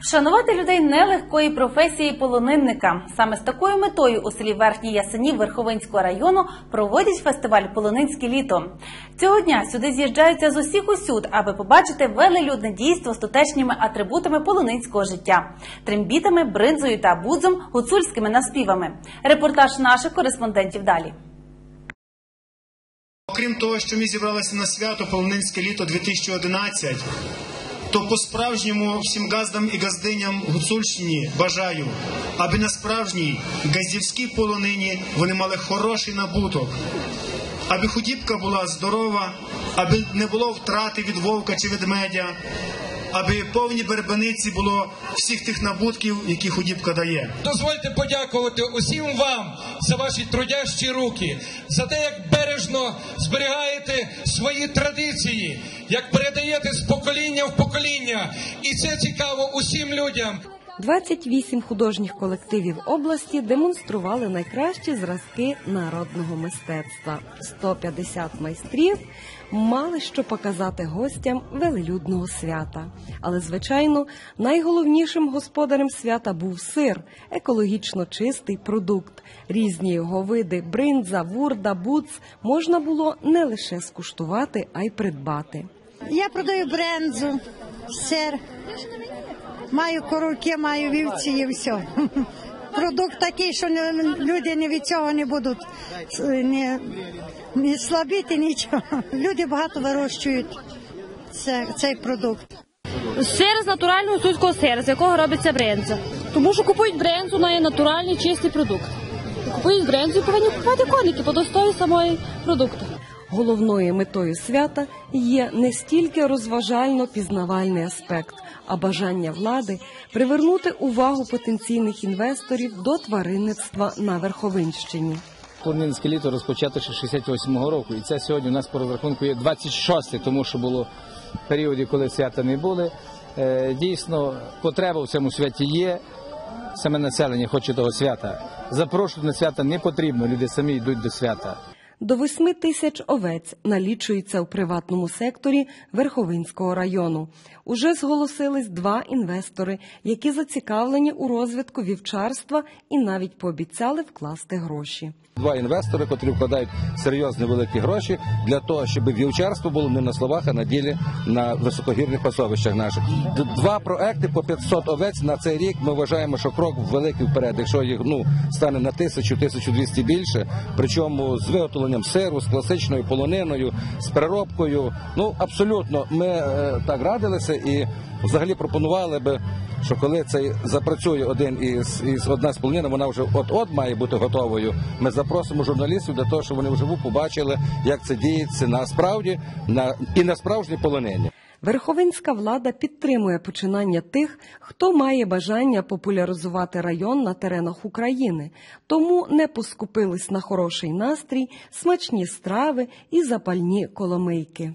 Вшанувати людей нелегкої професії полонинника. Саме з такою метою у селі Верхній Ясенів Верховинського району проводять фестиваль Полонинське літо. Цього дня сюди з'їжджаються з усіх усюд, аби побачити велелюдне дійство з тутешніми атрибутами полонинського життя, трембітами, бринзою та будзом, гуцульськими наспівами. Репортаж наших кореспондентів далі. Окрім того, що ми зібралися на свято Полонинське літо 2011, то по-справжньому всім газдам і газдиням Гуцульщині бажаю, аби на справжній газдівській полонині вони мали хороший набуток, аби худібка була здорова, аби не було втрати від вовка чи ведмедя, аби повні перепиниці було всіх тих набутків, які худібка дає. Дозвольте подякувати усім вам за ваші трудящі руки, за те, як бережно зберігаєте свої традиції, як передаєте з покоління в покоління. І це цікаво усім людям. 28 художніх колективів області демонстрували найкращі зразки народного мистецтва. 150 майстрів мали що показати гостям велелюдного свята. Але, звичайно, найголовнішим господарем свята був сир, екологічно чистий продукт. Різні його види бринза, вурда, буц можна було не лише скуштувати, а й придбати. Я продаю брензу, сир, маю коровки, маю вівці і все. Продукт такий, що не- люди ні від цього не будуть е, ні, ні слабіти, нічого. Люди багато вирощують це, цей продукт. Сир з натурального сільського сира, з якого робиться бренза. Тому що купують брензу, вона є натуральний чистий продукт. Купують брензу і повинні купувати коники по достої самої продукту. Головною метою свята є не стільки розважально-пізнавальний аспект, а бажання влади привернути увагу потенційних інвесторів до тваринництва на Верховинщині. Полонинське літо розпочато ще 68-го року, і це сьогодні у нас по розрахунку є 26 тому що було періоди, коли свята не були. Е, Дійсно, потреба в цьому святі є. Саме населення хоче того свята. Запрошувати на свята не потрібно. Люди самі йдуть до свята. До восьми тисяч овець налічується у приватному секторі Верховинського району. Уже зголосились два інвестори, які зацікавлені у розвитку вівчарства і навіть пообіцяли вкласти гроші. Два інвестори, котрі вкладають серйозні великі гроші для того, щоб вівчарство було не на словах, а на ділі на високогірних пасовищах наших. Два проекти по 500 овець на цей рік. Ми вважаємо, що крок великий вперед, якщо їх ну стане на тисячу, тисячу двісті більше. Причому з виготовленням сиру, з класичною полониною, з переробкою. Ну абсолютно, ми е, так радилися і взагалі пропонували би. Що коли цей запрацює один із, із одна з полонина, вона вже от-от має бути готовою. Ми запросимо журналістів для того, щоб вони вживу побачили, як це діється насправді на і на справжній полонині. Верховинська влада підтримує починання тих, хто має бажання популяризувати район на теренах України, тому не поскупились на хороший настрій, смачні страви і запальні коломийки.